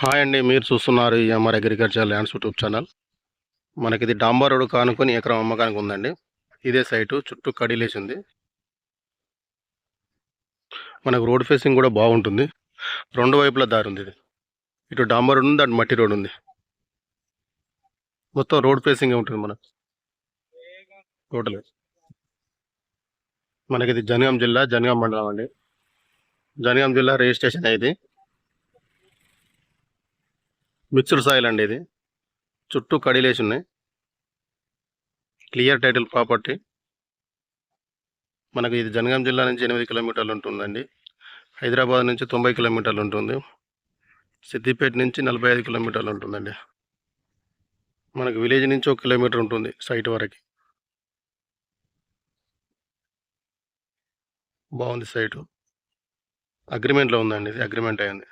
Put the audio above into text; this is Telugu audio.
హాయ్ అండి మీరు చూస్తున్నారు MR agriculture lands YouTube channel. మనకి ఇది డాంబర్ రోడ్ కానుకొని ఎకరం అమ్మకానికి ఉందండి. ఇదే సైటు చుట్టూ కడిలేసి ఉంది మనకు రోడ్ ఫేసింగ్ కూడా బాగుంటుంది. రెండు వైపుల దారి ఉంది ఇది ఇటు డాంబర్ రోడ్ ఉంది అటు మట్టి రోడ్ ఉంది. మొత్తం రోడ్ ఫేసింగ్ ఉంటుంది మనకు. టోటల్. మనకి ఇది జనగాం జిల్లా జనగాం మండలం అండి. జనగాం జిల్లా రిజిస్ట్రేషన్ ఇది మిక్స్డ్ సాయిల్ అండి ఇది. చుట్టూ కడిలేసి ఉన్నాయి. క్లియర్ టైటిల్ ప్రాపర్టీ మనకు ఇది జనగాం జిల్లా నుంచి ఎనిమిది కిలోమీటర్లు ఉంటుందండి. హైదరాబాద్ నుంచి తొంభై కిలోమీటర్లు ఉంటుంది. సిద్దిపేట నుంచి నలభై ఐదు కిలోమీటర్లు ఉంటుందండి. మనకు విలేజ్ నుంచి ఒక కిలోమీటర్ ఉంటుంది సైట్ వరకు. బాగుంది సైటు అగ్రిమెంట్లో ఉందండి ఇది అగ్రిమెంట్ అయింది.